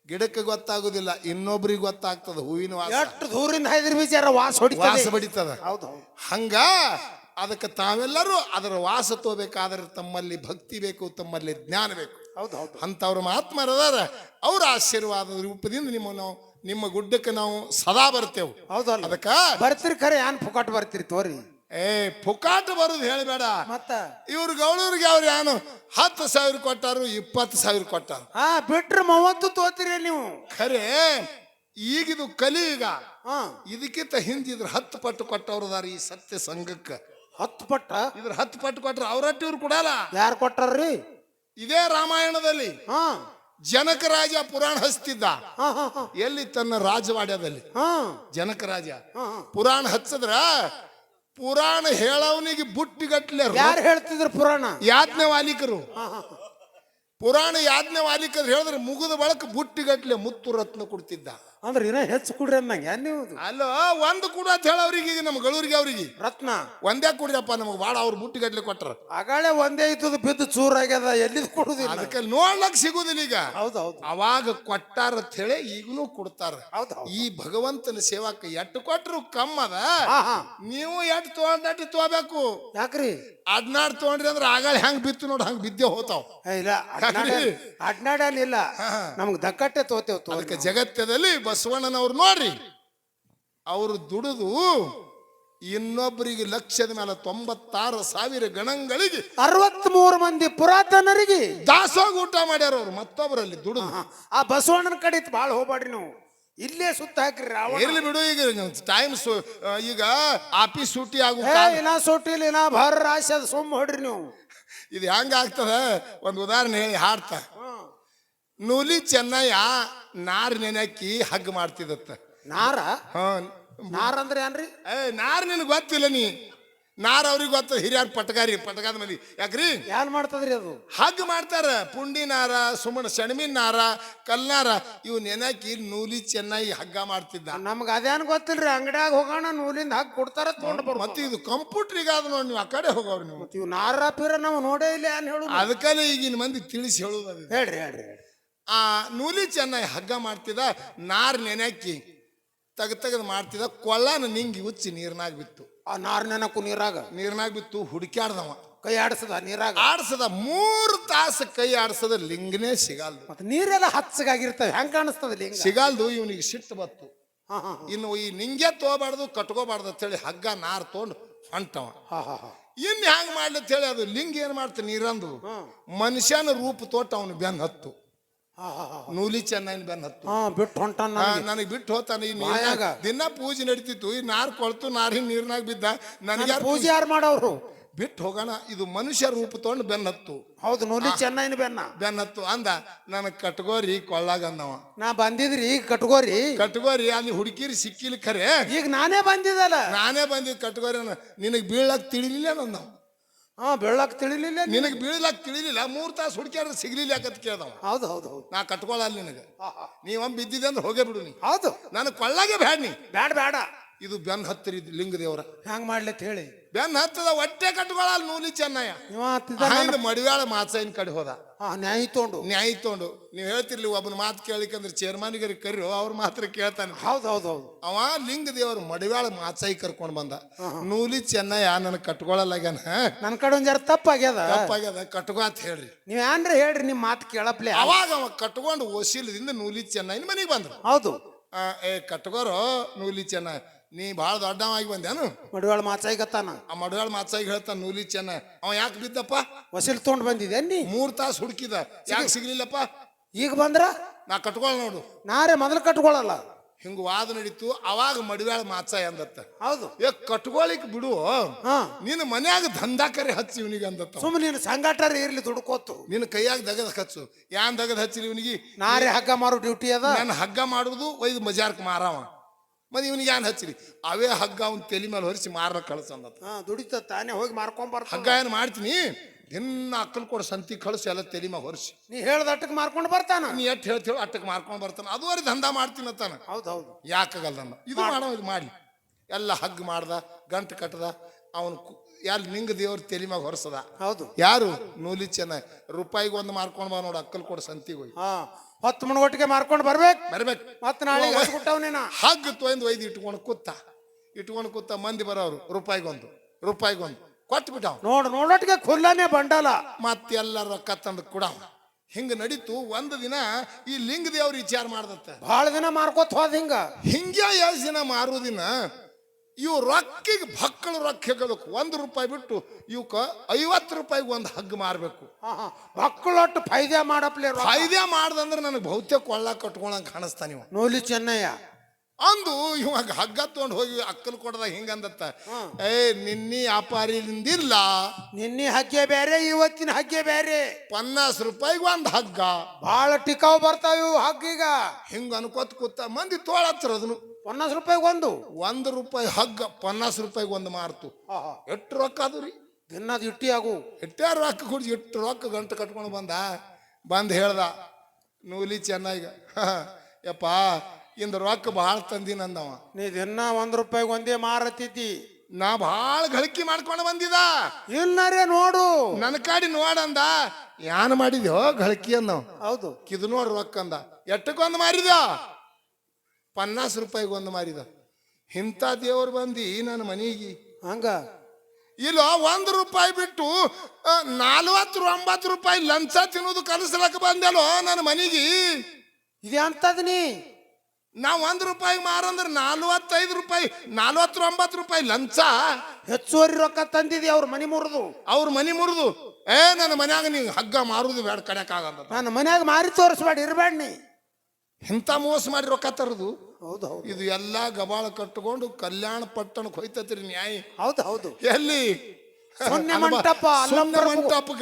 ಗಿಡಕ್ಕೆ ಗೊತ್ತಾಗುದಿಲ್ಲ ಇನ್ನೊಬ್ರಿಗೆ ಗೊತ್ತಾಗ್ತದ ಹೂವಿನ ವಾಸ. ಎಷ್ಟು ದೂರಿಂದ ಹೈದ್ರ ಬಿಚಾರ ವಾಸ ವಾಸ ಹೊಡಿತದೆ. ಬಡಿತದ ಹೌದು ಹೌದು. ಹಂಗ ಅದಕ್ಕೆ ತಾವೆಲ್ಲರೂ ಅದರ ವಾಸ ತೋಬೇಕಾದ್ರೆ ತಮ್ಮಲ್ಲಿ ಭಕ್ತಿ ಬೇಕು ತಮ್ಮಲ್ಲಿ ಜ್ಞಾನ ಬೇಕು. ಹೌದು ಹೌದು. ಅಂಥವ್ರ ಮಹಾತ್ಮರದಾರ ಅವರ ಆಶೀರ್ವಾದದ ರೂಪದಿಂದ ನಿಮ್ಮ ನಾವು ನಿಮ್ಮ ಗುಡ್ಡಕ್ಕೆ ನಾವು ಸದಾ ಬರ್ತೇವೆ. ಹೌದು ಅಲ್ಲ ಅದಕ್ಕ ಬರ್ತೀರಿ ಖರೆ ಏನ್ ಫುಕಾಟ್ ಬರ್ತೀರಿ ತೋರಿ. ಏ ಪುಕಾಟ ಬರುದು ಹೇಳಬೇಡ. ಮತ್ತ? ಇವ್ರು ಗೌಳೂರಿಗೆ ಅವ್ರು ಏನು ಹತ್ತು ಸಾವಿರ ಕೊಟ್ಟಾರು ಇಪ್ಪತ್ತು ಸಾವಿರ ಕೊಟ್ಟಾರು. ಹಾ ಬಿಟ್ರೆ ಮೂವತ್ತು ತೋತಿರಿ ನೀವು. ಖರೆ ಈಗಿದು ಕಲಿ ಈಗ. ಇದಕ್ಕಿಂತ ಹಿಂದಿದ್ರ ಹತ್ತು ಪಟ್ಟು ಕೊಟ್ಟವ್ರದಾರ ಈ ಸತ್ಯ ಸಂಘಕ್ಕೆ. ಹತ್ತು ಪಟ್ಟ? ಇದ್ರ ಹತ್ತು ಪಟ್ಟು ಕೊಟ್ರ ಅವ್ರಟ್ಟು ಇವ್ರು ಕೊಡಲ್ಲ. ಯಾರು ಕೊಟ್ಟಾರ್ರಿ? ಇದೇ ರಾಮಾಯಣದಲ್ಲಿ. ಹಾ. ಜನಕ ರಾಜ ಪುರಾಣ ಹಚ್ತಿದ್ದ. ಎಲ್ಲಿ ತನ್ನ ರಾಜವಾಡ್ಯದಲ್ಲಿ. ಹಾ. ಜನಕ ರಾಜ. ಪುರಾಣ ಹಚ್ಚದ್ರ ಪುರಾಣ ಹೇಳವನಿಗೆ ಬುಟ್ಟಿಗಟ್ಲೆ ಯಾರು ಹೇಳ್ತಿದ್ರು ಪುರಾಣ? ಯಾಜ್ಞ ವಾಲಿಕರು. ಪುರಾಣ ಯಾಜ್ಞ ವಾಲಿಕರು ಹೇಳಿದ್ರೆ ಮುಗಿದ ಬಳಕ ಬುಟ್ಟಿಗಟ್ಲೆ ಮುತ್ತು ರತ್ನ ಕೊಡ್ತಿದ್ದ. ಅಂದ್ರೆ ಇನ್ನ ಹೆಚ್ಚು ಕುಡ್ರಿ ಅನ್ನಂಗೆ ಏನ್ ನೀವು ಅಲ್ಲ ಒಂದು ಕೂಡ ಅಂತ ಹೇಳ ಅವ್ರಿಗೆ ಈಗ ನಮ್ಮ ಗಳೂರಿಗೆ ಅವ್ರಿಗೆ. ರತ್ನ. ಒಂದೇ ಕುಡ್ರಪ್ಪ ನಮಗೆ ಭಾಳ ಅವ್ರು ಬುಟ್ಟಿಗಟ್ಲೆ ಕೊಟ್ರ. ಆಗಳೆ ಒಂದೇ ಇತ್ತು ಬಿದ್ದು ಚೂರಾಗ್ಯದ ಎಲ್ಲಿದ್ ಕೊಡುದಿಲ್ಲ? ಅದಕ್ಕೆ ನೋಡ್ಲಕ್ ಸಿಗುದಿಲ್ಲ ಈಗ. ಹೌದೌದು ಹೌದು. ಅವಾಗ ಕೊಟ್ಟಾರ ಅಂತ ಹೇಳಿ ಈಗಲೂ ಕೊಡ್ತಾರ. ಈ ಭಗವಂತನ ಸೇವಾಕ ಎಟ್ಟು ಕೊಟ್ರು ಕಮ್ಮದ ಹಾ ಹಾ. ನೀವು ಎಟ್ಟು ತಗೊಂಡಟ್ಟು ತಗೋಬೇಕು ಯಾಕ್ರಿ? ಅಡ್ನಾಡ್ ತೊಗೊಂಡ್ರಿ ಅಂದ್ರೆ ಆಗಳ ಹೆಂಗ್ ಬಿತ್ತು ನೋಡಿ ಹಂಗ್ ಬಿದ್ದೆ ಹೋತಾವ್. ಏ, ಇಲ್ಲ ಅಡ್ನಾಡಲಿಲ್ಲ ನಮ್ಗೆ ದಕ್ಕಟ್ಟೆ ತೋತೇವ್ ತೋ ಅದಕ್ಕೆ ಜಗತ್ತದಲ್ಲಿ ಬಸವಣ್ಣನವ್ರು ನೋಡ್ರಿ ಅವರು ದುಡಿದು ಇನ್ನೊಬ್ಬರಿಗೆ ಲಕ್ಷದ ಮೇಲೆ ತೊಂಬತ್ತಾರು ಸಾವಿರ ಗಣಗಳಿಗೆ ಅರವತ್ ಮೂರು ಮಂದಿ ಪುರಾತನರಿಗೆ ದಾಸೋಗ ಊಟ ಮಾಡ್ಯಾರ ಅವ್ರು ಮತ್ತೊಬ್ಬರಲ್ಲಿ ದುಡಿದು. ಆ ಬಸವಣ್ಣನ ಕಡೆ ಭಾಳ ಹೋಗ್ಬೇಡ್ರಿ ನೀವು. ಇಲ್ಲೇ ಸುತ್ತ ಹಾಕ್ರಿ ರಾವಣ. ಇರ್ಲಿ ಬಿಡು ಈಗ ಟೈಮ್ ಈಗ ಆಫೀಸ್ ಸೂಟಿ ಆಗು ಏ ಇನ್ನ ಸೊಟ್ಟಿಲ್ ಇನ್ನ ಭರ ರಾಶಿ ಅದು ಸುಮ್ಮ ಹೊಡ್ರಿ ನೀವು. ಇದು ಹೆಂಗ ಆಗ್ತದ? ಒಂದು ಉದಾಹರಣೆ ಹೇಳಿ ಹಾಡ್ತಾ. ನೂಲಿ ಚೆನ್ನಯ್ಯ ನಾರ್ ನೆನಕಿ ಹಗ್ ಮಾಡ್ತಿದತ್ತ. ನಾರ? ಹಾ ನಾರ ಅಂದ್ರೆ ಏನ್ರಿ? ಏ ನಾರ್ ನಿನ್ ಗೊತ್ತಿಲ್ಲ ನೀ. ನಾರ ಅವ್ರಿಗೆ ಗೊತ್ತ ಹಿರಿಯರ್ ಪಟಗಾರಿ ಪಟಗಾದ ಮಂದಿ. ಯಾಕ್ರಿ? ಏನ್ ಮಾಡ್ತದ್ರಿ ಅದು? ಹಗ್ ಮಾಡ್ತಾರ. ಪುಂಡಿ ನಾರ ಸುಮಣ ಸೆಣಮಿನ ನಾರ ಕಲ್ನಾರ ಇವ್ ನೆನಕಿ ನೂಲಿ ಚೆನ್ನಾಗಿ ಹಗ್ಗ ಮಾಡ್ತಿದ್ದ. ನಮ್ಗೆ ಅದೇನ್ ಗೊತ್ತಿಲ್ರಿ ಅಂಗಡ್ಯಾಗ ಹೋಗೋಣ ನೂಲಿಂದ ಹಗ್ ಕೊಡ್ತಾರ ತೊಗೊಂಡ್ ಬರ್ಬೋದು. ಮತ್ತೆ ಇದು ಕಂಪ್ಯೂಟ್ರಿಗೆ ಈಗ ನೋಡಿ ನೀವು ಆ ಕಡೆ ಹೋಗೋರು ನೀವು. ಇವ್ ನಾರ ಪೀರ ನಾವು ನೋಡೇ ಇಲ್ಲ ಏನ್ ಹೇಳು ಅದಕ್ಕಲ್ಲೇ ಈಗಿನ ಮಂದಿ ತಿಳಿಸಿ ಹೇಳುದು ಅದು. ಹೇಳ್ರಿ ಹೇಳ್ರಿ ಹೇಳ್ರಿ. ಆ ನೂಲಿ ಚೆನ್ನಾಗಿ ಹಗ್ಗ ಮಾಡ್ತಿದ್ದ ನಾರು ನೆನೆಕ್ಕಿ ತಗ ತೆಗೆದು ಮಾಡ್ತಿದ್ದ ಕೊಳ್ಳನ ನಿಂಗಿ ಉಚ್ಚಿ ನೀರ್ನಾಗ ಬಿತ್ತು. ಆ ನಾರ್ ನೆನಕು ನೀರಾಗ? ನೀರ್ನಾಗ ಬಿತ್ತು ಹುಡುಕ್ಯಾಡ್ದವ. ಕೈ ಆಡ್ಸದ ನೀರಾಗ? ಆಡ್ಸದ ಮೂರು ತಾಸು ಕೈ ಆಡ್ಸದ ಲಿಂಗನೇ ಸಿಗಲ್ದು. ಮತ್ತೆ ನೀರೆಲ್ಲ ಹಚ್ಚಗಾಗಿರ್ತವೆ ಹೆಂಗ್ ಕಾಣಿಸ್ತದ ಲಿಂಗ? ಸಿಗಲ್ದು ಇವನಿಗೆ ಸಿಟ್ಟು ಬತ್ತು. ಇನ್ನು ಈ ನಿಂಗೆ ತಗೋಬಾರ್ದು ಕಟ್ಕೋಬಾರ್ದು ಅಂತೇಳಿ ಹಗ್ಗ ನಾರು ತೊಗೊಂಡು ಹೊಂಟವ. ಹಾ ಹಾ ಹಾ. ಇನ್ ಹ್ಯಾಂಗ ಮಾಡ್ಲಿ ಅಂತೇಳಿ ಅದು ಲಿಂಗ ಏನ್ ಮಾಡ್ತ ನೀರಂದು? ಮನುಷ್ಯನ ರೂಪ ತೋಟ ಅವನು ಬೆನ್ ಹತ್ತು. ನೂಲಿ ಚೆನ್ನಾಗಿ ಬೆನ್ ಹತ್ತು. ಹಾ ಬಿಟ್ಟು ಹೊಂಟಾನ ನನಗೆ. ಬಿಟ್ಟು ಹೋತಾನ. ಈ ನೀರಾಗ ದಿನ ಪೂಜೆ ನಡೀತಿತ್ತು. ಈ ನಾರ್ ಕೊಳ್ತು ನಾರಿನ ನೀರ್ನಾಗ ಬಿದ್ದ. ನನಗೆ ಪೂಜೆ ಯಾರು ಮಾಡೋರು ಬಿಟ್ಟು ಹೋಗೋಣ. ಇದು ಮನುಷ್ಯ ರೂಪ ತಗೊಂಡು ಬೆನ್ನತ್ತು ಹೌದು ನೂಲಿ ಚೆನ್ನೈನ ಬೆನ್ನ. ಬೆನ್ನತ್ತು ಅಂದ ನನಗೆ ಕಟ್ಗೋರಿ ಕೊಳ್ಳಾಗ ಅಂದವ. ನಾ ಬಂದಿದ್ರಿ ಈಗ ಕಟ್ಗೋರಿ. ಕಟ್ಗೋರಿ ಅಲ್ಲಿ ಹುಡುಕಿರಿ ಸಿಕ್ಕಿಲ್ಲ ಖರೆ. ಈಗ ನಾನೇ ಬಂದಿದ್ದಲ್ಲ. ನಾನೇ ಬಂದಿದ್ದು ಕಟ್ಗೋರಿ ನಿನಗೆ ಬೀಳಕ್ಕೆ ತಿಳಿಲಿಲ್ಲ ನಂದವ ಹಾ ಬೆಳ್ಳಕ್ ತಿಳಿಲಿಲ್ಲ ನಿನಗೆ ಬೀಳಲಾಕ್ ತಿಳಿಲಿಲ್ಲ ಮೂರ್ ತಾಸು ಹುಡುಕ್ಯಾರ ಸಿಗ್ಲಿಲ್ಲ ಯಾಕಂತ ಕೇಳ್ದವ. ಹೌದು ಹೌದು ಹೌದು. ನಾ ಕಟ್ಕೊಳ್ಳಲ್ಲ ನಿನಗೆ. ನೀವೊಮ್ಮೆ ಬಿದ್ದಿದೆ ಅಂದ್ರೆ ಹೋಗೇ ಬಿಡು ನೀ ಹೌದು. ನನಗೆ ಕೊಳ್ಳಾಗೆ ಬ್ಯಾಡ ನೀ. ಬ್ಯಾಡ ಬ್ಯಾಡ. ಇದು ಬೆನ್ ಹತ್ತಿರ ಲಿಂಗ ದೇವರ ಹೆಂಗ್ ಮಾಡ್ಲತ್ ಹೇಳಿ? ಬೆನ್ ಹತ್ತದ ಹೊಟ್ಟೆ ಕಟ್ಕೊಳ್ಳಲ್ಲ ನೂಲಿ ಚೆನ್ನಯ್ಯ. ಇವ ಹತ್ತಿದ ಹಾಯ್ದು ಮಡಿವಾಳ ಮಾತ್ಸೈನ್ ಕಡೆ ಹೋದ. ಆ, ನ್ಯಾಯ ತೊಗೊಂಡು. ನ್ಯಾಯ ತೊಗೊಂಡು. ನೀವು ಹೇಳ್ತಿರ್ಲಿ ಒಬ್ಬನ ಮಾತು ಕೇಳಿಕಂದ್ರೆ ಚೇರ್ಮನ್ಗರಿ ಕರಿಯೋ ಅವ್ರ ಮಾತ್ರ ಕೇಳ್ತಾನೆ. ಹೌದು ಹೌದು ಹೌದು. ಅವ ಲಿಂಗ ದೇವರು ಮಡಿವಾಳ ಮಾತ್ಸಾಯಿ ಕರ್ಕೊಂಡು ಬಂದ. ನೂಲಿ ಚೆನ್ನಯ್ಯ ನನಗೆ ಕಟ್ಕೊಳ್ಳಲ್ಲಾಗ್ಯಾನ ನನ್ನ ಕಡೆ ಒಂದ್ ಜರ ತಪ್ಪಾಗ್ಯದ? ತಪ್ಪಾಗ್ಯದ ಕಟ್ಕೋ ಅಂತ ಹೇಳ್ರಿ. ನೀವ್ ಏನ್ರಿ ಹೇಳ್ರಿ ನಿಮ್ ಮಾತು ಕೇಳಪ್ಲೆ. ಅವಾಗ ಅವ ಕಟ್ಕೊಂಡು ಒಸಿಲದಿಂದ ನೂಲಿ ಚೆನ್ನೈನ ಮನೆಗೆ ಬಂದ್ರು. ಹೌದು. ಆ, ಏ ಕಟ್ಕೋರೋ ನೂಲಿ ಚೆನ್ನ ನೀ ಭಾಳ ದೊಡ್ಡವಾಗಿ ಬಂದ್ಯಾನು? ಮಡಿವಾಳ ಗತಾನ ಆ ಮಡುವಾಳ ಮಾತ್ಸಾಯಿಗೆ ಹೇಳ್ತಾನ ನೂಲಿ ಚೆನ್ನ. ಅವ ಯಾಕೆ ಬಿದ್ದಪ್ಪ? ವಸಿಲ್ ತೊಗೊಂಡು ಬಂದಿದೆ ನೀ? ಮೂರ್ ತಾಸು ಹುಡುಕಿದ. ಯಾಕೆ ಸಿಗ್ಲಿಲ್ಲಪ್ಪ? ಈಗ ಬಂದ್ರ? ನಾ ಕಟ್ಕೊಳ ನೋಡು. ನಾರೇ ಮೊದಲು ಕಟ್ಕೊಳಲ್ಲ. ಹಿಂಗ ವಾದ ನಡೀತು ಅವಾಗ ಮಡಿವಾಳ ಮಾತ್ಸಾಯಿ ಅಂದತ್ತ. ಹೌದು. ಏ ಕಟ್ಕೊಳಿಕ್ ಬಿಡು. ನಿನ್ನ ಮನ್ಯಾಗ ದಂಧಾಕರಿ ಹಚ್ಚಿ ಇವನಿಗೆ ಅಂದತ್ತ ಸುಮ್ಮನೆ ನೀನು ಸಂಘಟರ ಇರ್ಲಿ ದುಡ್ಕೋತು ನಿನ್ನ ಕೈಯಾಗ ದಗದ ಹಚ್ಚು. ಯಾನ್ ದಗದ ಹಚ್ಚಿಲಿ ಇವನಿಗೆ? ನಾರೇ ಹಗ್ಗ ಮಾರೋ ಡ್ಯೂಟಿ ಅದ. ನಾನು ಹಗ್ಗ ಮಾಡುದು ಒಯ್ದು ಮಜಾರ್ಕ್ ಮಾರವ. ಮತ್ತೆ ಇವನಿಗೆ ಏನು ಹಚ್ಚಿರಿ ಅವೇ ಹಗ್ಗ ಅವ್ನ ತಲೆ ಮೇಲೆ ಹೊರಿಸಿ ಮಾರ ಕಳ್ಸಂದ ಹಾ ದುಡಿತ ತಾನೇ ಹೋಗಿ ಮಾರ್ಕೊಂಬಾರ ಹಗ್ಗ ಏನು ಮಾಡ್ತೀನಿ? ದಿನ ಅಕ್ಕಲ್ ಕೊಡ ಸಂತಿ ಕಳಿಸಿ ಎಲ್ಲ ತಲೆ ಮೇಲೆ ಹೊರಿಸಿ. ನೀ ಹೇಳ್ದ ಅಟ್ಟಕ್ಕೆ ಮಾರ್ಕೊಂಡು ಬರ್ತಾನ? ನೀ ಎಟ್ ಹೇಳ್ತೇಳಿ ಅಟ್ಟಕ್ಕೆ ಮಾರ್ಕೊಂಡ್ ಬರ್ತಾನ. ಅದುವರೆ ದಂಧ ಮಾಡ್ತೀನಿ ಅಂತಾನ. ಹೌದು ಹೌದು ಯಾಕಾಗಲ್ಲ ಇದು ಮಾಡೋ ಇದು ಮಾಡಿ ಎಲ್ಲ ಹಗ್ಗ ಮಾಡ್ದ ಗಂಟು ಕಟ್ಟದ ಅವನು ಎಲ್ಲಿ ಲಿಂಗ ದೇವ್ರ ತಲೆ ಮ್ಯಾಗ ಹೊರಸದ? ಹೌದು. ಯಾರು? ನೂಲಿ ಚೆನ್ನ. ರೂಪಾಯಿಗೆ ಒಂದು ಮಾರ್ಕೊಂಡ್ ಬಾ ನೋಡು ಅಕ್ಕಲ್ ಕೊಡ ಸಂತಿಗೆ ಹೋಗಿ. ಹಾ ಹೊತ್ತು ಒಟ್ಟಿಗೆ ಮಾರ್ಕೊಂಡು ಬರ್ಬೇಕು? ಬರ್ಬೇಕು. ಮತ್ತೆ ನಾಳೆ ಹಚ್ಬಿಟ್ಟವನೇನ ಹಗ್ಗ ತೊಯ್ದು ಒಯ್ದು ಇಟ್ಕೊಂಡು ಕೂತ. ಇಟ್ಕೊಂಡು ಕೂತ ಮಂದಿ ಬರೋರು ರೂಪಾಯಿಗೊಂದು ರೂಪಾಯಿಗೊಂದು. ಕೊಟ್ಟು ಬಿಟ್ಟ ನೋಡು ನೋಡೋಟಿಗೆ ಖುಲ್ಲಾನೇ ಬಂಡಾಲ. ಮತ್ತೆಲ್ಲ ರೊಕ್ಕ ತಂದು ಕೊಡ ಹಿಂಗ ನಡೀತು ಒಂದು ದಿನ ಈ ಲಿಂಗ ದೇವ್ರ ವಿಚಾರ ಮಾಡ್ದತ್ತ. ಭಾಳ ದಿನ ಮಾರ್ಕೋತ್ ಹೋದ ಹಿಂಗ. ಹಿಂಗೆ ಎಷ್ಟು ದಿನ ಮಾರುದಿನ? ಇವು ರೊಕ್ಕಿಗೆ ಭಕ್ಕಳು ರೊಕ್ಕ ಹೇಳಬೇಕು ಒಂದು ರೂಪಾಯಿ ಬಿಟ್ಟು ಇವಕ್ಕ ಐವತ್ತು ರೂಪಾಯಿಗೆ ಒಂದು ಹಗ್ಗ ಮಾರಬೇಕು. ಮಕ್ಕಳೊಟ್ಟು ಫೈದೆ ಮಾಡಪ್ಲೆ ಫೈದೆ ಮಾಡ್ದಂದ್ರೆ ನನಗೆ ಬಹುತೇಕ ಕೊಳ್ಳ ಕಟ್ಕೊಳಂಗ ಕಾಣಿಸ್ತಾನೆ ಇವ ನೋಲಿ ಚೆನ್ನಯ್ಯ. ಅಂದು ಇವಾಗ ಹಗ್ಗ ತೊಗೊಂಡು ಹೋಗಿ ಅಕ್ಕಲ್ ಕೊಡದ ಹಿಂಗಂದತ್ತ. ಏ ನಿನ್ನಿ ವ್ಯಾಪಾರಿಲಿಂದಿಲ್ಲ ನಿನ್ನೆ ಹಗ್ಗೆ ಬೇರೆ ಇವತ್ತಿನ ಹಗ್ಗೆ ಬೇರೆ ಪನ್ನಾಸ್ ರೂಪಾಯಿಗೆ ಒಂದು ಹಗ್ಗ. ಭಾಳ ಟಿಕಾವ್ ಬರ್ತಾವ ಇವು ಹಗ್ಗೀಗ. ಹಿಂಗ ಅನ್ಕೋತ ಕೂತ ಮಂದಿ ತೋಳತ್ರ ಅದನ್ನು. ಪನ್ನಾಸ್ ರೂಪಾಯಿಗೆ ಒಂದು. ಒಂದು ರೂಪಾಯಿ ಹಗ್ಗ ಪನ್ನಾಸ್ ರೂಪಾಯಿಗೆ ಒಂದು ಮಾರ್ತು. ಎಷ್ಟು ರೊಕ್ಕ ಅದು ರೀ? ದಿನದ ಇಟ್ಟಿ ಆಗು. ಎಷ್ಟೇ ರೊಕ್ಕ ಕುಡಿಸಿ ಎಷ್ಟು ರೊಕ್ಕ ಗಂಟು ಕಟ್ಕೊಂಡು ಬಂದ? ಬಂದು ಹೇಳ್ದ ನೂಲಿ ಚೆನ್ನಾಗ. ಯಪ್ಪ ಇಂದ ರೊಕ್ಕ ಭಾಳ ತಂದಿನ ಅಂದವ ನೀ ದಿನ ಒಂದ್ ರೂಪಾಯಿಗೆ ಒಂದೇ ಮಾರತಿದ್ದಿ. ನಾ ಭಾಳ ಗಳಿಕೆ ಮಾಡ್ಕೊಂಡು ಬಂದಿದ. ಇನ್ನರೇ ನೋಡು. ನನ್ನ ಕಾಡಿ ನೋಡಂದ. ಯಾನ್ ಮಾಡಿದ್ಯೋ ಗಳಿಕೆ ಅಂದವ. ಹೌದು. ಕಿದು ನೋಡ್ರಿ ರೊಕ್ಕ ಅಂದ. ಎಟ್ಟಕ್ಕೊಂದು ಮಾರಿದ ಪನ್ನಾಸ್ ರೂಪಾಯಿಗೆ ಒಂದು ಮಾರಿದ. ಇಂಥ ದೇವ್ರು ಬಂದು ನನ್ನ ಮನೆಗೆ. ಹಂಗ? ಇಲ್ಲ ಒಂದು ರೂಪಾಯಿ ಬಿಟ್ಟು ನಲ್ವತ್ತು ಒಂಬತ್ತು ರೂಪಾಯಿ ಲಂಚ ತಿನ್ನೋದು ಕಲಿಸ್ಲಕ್ಕ ಬಂದೆಲ್ಲೋ ನನ್ನ ಮನೆಗೆ. ಇದೆ ನೀ? ನಾ ಒಂದು ರೂಪಾಯಿ ಮಾರಂದ್ರೆ ನಲ್ವತ್ತೈದು ರೂಪಾಯಿ ನಲ್ವತ್ತೊಂಬತ್ತು ರೂಪಾಯಿ ಲಂಚ. ಹೆಚ್ಚುವರಿ ರೊಕ್ಕ ತಂದಿದೆ ಅವ್ರ ಮನಿ ಮುರಿದು. ಅವ್ರ ಮನಿ ಮುರಿದು. ಏ ನನ್ನ ಮನ್ಯಾಗ ನೀವು ಹಗ್ಗ ಮಾರುದು ಬೇಡ ಕಡೆಕಾಗಲ್ಲ ನನ್ನ ಮನ್ಯಾಗ ಮಾರಿ ತೋರಿಸ್ಬೇಡ ಇರಬೇಡ ನೀ. ಇಂಥ ಮೋಸ ಮಾಡಿ ರೊಕ್ಕ ತರದು? ಹೌದು ಹೌದು. ಇದು ಎಲ್ಲ ಗಬಾಳ ಕಟ್ಟಿಕೊಂಡು ಕಲ್ಯಾಣ ಪಟ್ಟಣಕ್ಕೆ ಹೋಯ್ತತ್ರಿ ನ್ಯಾಯ. ಹೌದು ಹೌದು. ಎಲ್ಲಿ? ಸೊನ್ನೆ ಮಂಟಪ, ಸೊನ್ನೆ ಅಲ್ಲಂಬರಪು.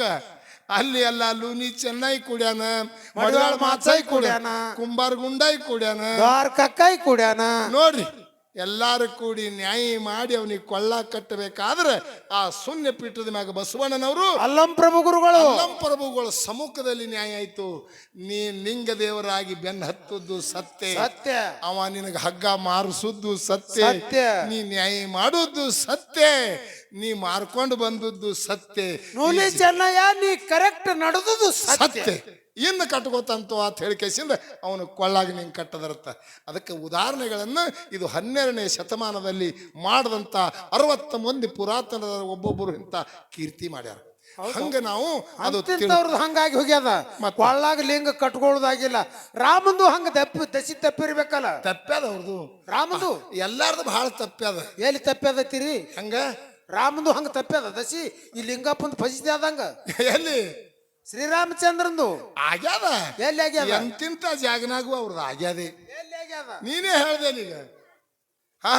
ಅಲ್ಲಿ ಎಲ್ಲ ಲೂನಿ ಚೆನ್ನೈ ಕುಡ್ಯಾನ ಮಡಿವಾಳ ಮಾಚಾಯಿ ಕುಡ್ಯಾನ. ಕುಂಬಾರ್ ಕುಂಬಾರ ಗುಂಡಾಯಿ ಕುಡ್ಯಾನ. ದ್ವಾರಕಕ್ಕಾಯಿ ಕುಡ್ಯಾನ. ನೋಡ್ರಿ ಎಲ್ಲಾರು ಕೂಡಿ ನ್ಯಾಯ ಮಾಡಿ ಅವನಿಗೆ ಕೊಳ್ಳ ಕಟ್ಟಬೇಕಾದ್ರೆ ಆ ಶೂನ್ಯ ಪೀಠದ ಮ್ಯಾಗ ಬಸವಣ್ಣನವರು ಅಲ್ಲಂ ಪ್ರಭು ಗುರುಗಳು ಪ್ರಭುಗಳ ಸಮ್ಮುಖದಲ್ಲಿ ನ್ಯಾಯ ಆಯ್ತು. ನೀ ಲಿಂಗ ದೇವರಾಗಿ ಬೆನ್ನ ಹತ್ತದ್ದು ಸತ್ಯ. ಸತ್ಯ. ಅವ ನಿನಗೆ ಹಗ್ಗ ಮಾರಿಸುದ್ದು ಸತ್ಯ. ಸತ್ಯ. ನೀ ನ್ಯಾಯ ಮಾಡುದು ಸತ್ಯ. ನೀ ಮಾರ್ಕೊಂಡು ಬಂದದ್ದು ಸತ್ಯ. ನೀ ಕರೆಕ್ಟ್ ನಡೆದುದು ಸತ್ಯ. ಇನ್ನು ಕಟ್ಕೋತಂತು ಅಂತ ಹೇಳಿಕೆಸಿಂದ ಅವನು ಕೊಳ್ಳಾಗಿ ನಿಂಗೆ ಕಟ್ಟದರತ್ತ. ಅದಕ್ಕೆ ಉದಾಹರಣೆಗಳನ್ನು ಇದು ಹನ್ನೆರಡನೇ ಶತಮಾನದಲ್ಲಿ ಮಾಡಿದಂಥ ಅರವತ್ತ ಮಂದಿ ಪುರಾತನದ ಒಬ್ಬೊಬ್ಬರು ಇಂಥ ಕೀರ್ತಿ ಮಾಡ್ಯಾರ. ಹಂಗ ನಾವು ಅದು ತಿಳ್- ಅಂತಿಂತವ್ರದ್ದು ಹಂಗಾಗಿ ಹೋಗ್ಯದ? ಕೊಳ್ಳಾಗ ಲಿಂಗ ಕಟ್ಕೊಳ್ಳೋದಾಗಿಲ್ಲ ರಾಮಂದು ಹಂಗ ತಪ್ಪಿ ದಸಿ ತಪ್ಪಿರ್ಬೇಕಲ್ಲ ತಪ್ಪ್ಯಾದ ಅವ್ರದು. ರಾಮಂದು? ಎಲ್ಲಾರ್ದು ಬಹಳ ತಪ್ಪ್ಯಾದ ಎಲ್ಲಿ ತಪ್ಪ್ಯಾದತ್ತೀರಿ ಹಂಗ? ರಾಮಂದು ಹಂಗ ತಪ್ಪ್ಯಾದ ದಸಿ ಈ ಲಿಂಗಪ್ಪಂದು ಫಸಿದೆ ಆದಂಗ. ಎಲ್ಲಿ? ಶ್ರೀರಾಮಚಂದ್ರಂದು. ಆಗ್ಯಾದ? ಎಲ್ಲಿ ಆಗ್ಯಾದ? ಎಂತಿಂತ ಜಾಗನಾಗುವ ಅವ್ರದ್ದು ಆಗ್ಯಾದೆ. ಎಲ್ಲಿ ಆಗ್ಯದ? ನೀನೇ ಹೇಳ್ದೆ ಈಗ ಹಾ?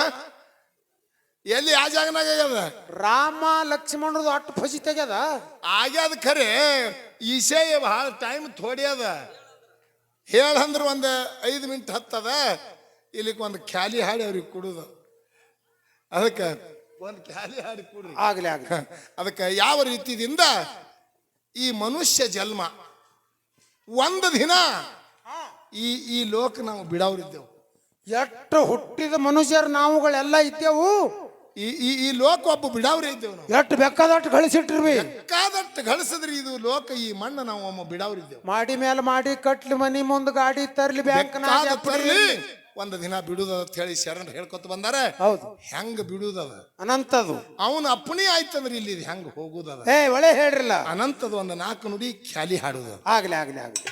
ಎಲ್ಲಿ ಆ ಜಾಗನಾಗ ಆಗ್ಯದ? ರಾಮ ಲಕ್ಷ್ಮಣರದು ಅಟ್ಟು ಫಸಿ ತೆಗ್ಯದ? ಆಗ್ಯಾದ ಖರೆ. ಈಶೆಯ ಭಾಳ ಟೈಮ್ ಥೋಡಿ ಅದ. ಹೇಳಂದ್ರೆ ಒಂದು ಐದು ಮಿನಿಟ್ ಹತ್ತದ. ಇಲ್ಲಿಗೆ ಒಂದು ಖ್ಯಾಲಿ ಹಾಡಿ ಅವ್ರಿಗೆ ಕೊಡುದು. ಅದಕ್ಕೆ ಒಂದು ಖ್ಯಾಲಿ ಹಾಡಿ ಕುಡ್ರಿ. ಆಗ್ಲಿ ಆಗ್ಲಿ. ಅದಕ್ಕೆ ಯಾವ ರೀತಿಯಿಂದ ಈ ಮನುಷ್ಯ ಜನ್ಮ. ಒಂದು ದಿನ ಈ ಈ ಲೋಕ ನಾವು ಬಿಡವರಿದ್ದೆವು ಎಷ್ಟು ಹುಟ್ಟಿದ ಮನುಷ್ಯರು ನಾವುಗಳೆಲ್ಲ ಇದ್ದೇವು? ಈ ಈ ಈ ಲೋಕ ಒಬ್ಬ ಬಿಡವ್ರಿ ಇದ್ದೇವು ನಾವು. ಎಷ್ಟು ಬೇಕಾದಷ್ಟು ಗಳಿಸಿಟ್ರಿ ಬೇಕಾದಷ್ಟು ಗಳಿಸಿದ್ರಿ ಇದು ಲೋಕ ಈ ಮಣ್ಣು ನಾವು ಒಮ್ಮ ಬಿಡವ್ರಿದ್ದೇವು ಮಾಡಿ ಮೇಲೆ ಮಾಡಿ ಕಟ್ಲಿ ಮನಿ ಮುಂದೆ ಗಾಡಿ ತರ್ಲಿ ಬ್ಯಾಂಕ್ ತರ್ಲಿ. ಒಂದು ದಿನ ಬಿಡುದ ಅಂತ ಹೇಳಿ ಶರಣ ಹೇಳ್ಕೊತ ಬಂದಾರ ಹೌದು. ಹೆಂಗ ಬಿಡುದದ? ಅನಂತದು. ಅವನ ಅಪ್ಪಣೆ ಆಯ್ತಂದ್ರೆ ಇಲ್ಲಿ ಹೆಂಗ ಹೋಗುದದ? ಏ ಒಳ್ಳೆ ಹೇಳ್ರಲ್ಲ. ಅನಂತದ ಒಂದು ನಾಲ್ಕು ನುಡಿ ಖ್ಯಾಲಿ ಹಾಡುದ. ಆಗ್ಲಿ ಆಗ್ಲಿ ಆಗ್ಲಿ.